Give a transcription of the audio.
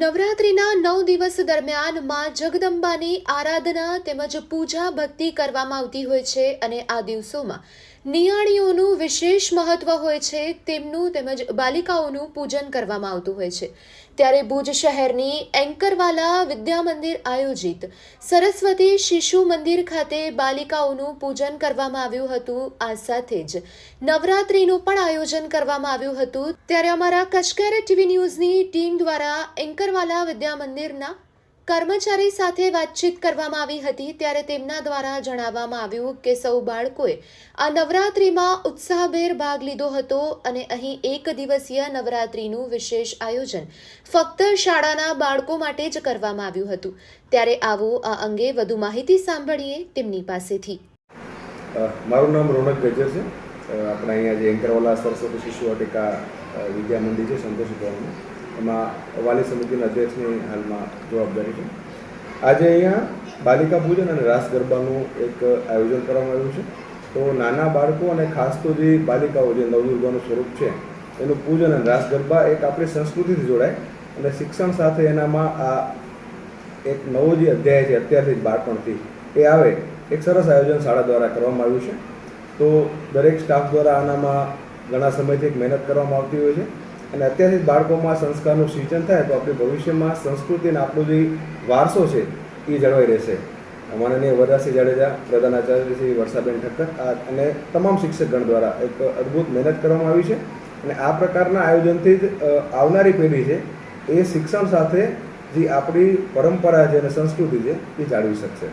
નવરાત્રિના નવ દિવસ દરમિયાનમાં જગદંબાની આરાધના તેમજ પૂજા ભક્તિ કરવામાં આવતી હોય છે અને આ દિવસોમાં નિયાણીઓનું વિશેષ મહત્વ હોય છે, તેમનું તેમજ બાલિકાઓનું પૂજન કરવામાં આવતું હોય છે. ત્યારે ભુજ શહેરની એન્કરવાલા વિદ્યા મંદિર આયોજિત સરસ્વતી શિશુ મંદિર ખાતે બાલિકાઓનું પૂજન કરવામાં આવ્યું હતું. આ સાથે જ નવરાત્રિનું પણ આયોજન કરવામાં આવ્યું હતું. ત્યારે અમારા કચકેર ટીવી ન્યૂઝની ટીમ દ્વારા એન્કરવાલા વિદ્યા મંદિરના કર્મચારી સાથે વાતચીત કરવામાં આવી હતી ત્યારે તેમના દ્વારા જણાવવામાં આવ્યું કે સૌ બાળકોએ આ નવરાત્રિમાં ઉત્સાહભેર ભાગ લીધો હતો અને અહીં એક દિવસીય નવરાત્રિનું વિશેષ આયોજન ફક્ત શાળાના બાળકો માટે જ કરવામાં આવ્યું હતું. ત્યારે આવો આ અંગે વધુ માહિતી સાંભળીએ તેમની પાસેથી. મારું નામ રોનક ગજર છે. આપણે અહીંયા જે એન્કરવાલા સરસ્વતી શિશુ વાટિકા વિદ્યા મંદિર છે, સંતોષી એમાં વાલી સમિતિના અધ્યક્ષની હાલમાં જવાબદારી છે. આજે અહીંયા બાલિકા પૂજન અને રાસ ગરબાનું એક આયોજન કરવામાં આવ્યું છે. તો નાના બાળકો અને ખાસ તો જે બાલિકાઓ જે નવદુર્ગાનું સ્વરૂપ છે, એનું પૂજન અને રાસ ગરબા એક આપણી સંસ્કૃતિથી જોડાય અને શિક્ષણ સાથે એનામાં આ એક નવો જે અધ્યાય છે, અત્યારથી જ બાળપણથી એ આવે, એક સરસ આયોજન શાળા દ્વારા કરવામાં આવ્યું છે. તો દરેક સ્ટાફ દ્વારા આનામાં ઘણા સમયથી એક મહેનત કરવામાં આવતી હોય છે. અને અત્યારથી બાળકોમાં સંસ્કારનું સિંચન થાય તો આપણી ભવિષ્યમાં સંસ્કૃતિને આપણો જે વારસો છે એ જળવાઈ રહેશે. માનનીય વરદાસિંહ જાડેજા પ્રધાનાચાર્ય શ્રી વર્ષાબેન ઠક્કર અને તમામ શિક્ષકગણ દ્વારા એક અદ્ભુત મહેનત કરવામાં આવી છે અને આ પ્રકારના આયોજનથી જ આવનારી પેઢી છે એ શિક્ષણ સાથે જે આપણી પરંપરા છે અને સંસ્કૃતિ છે એ જાળવી શકશે.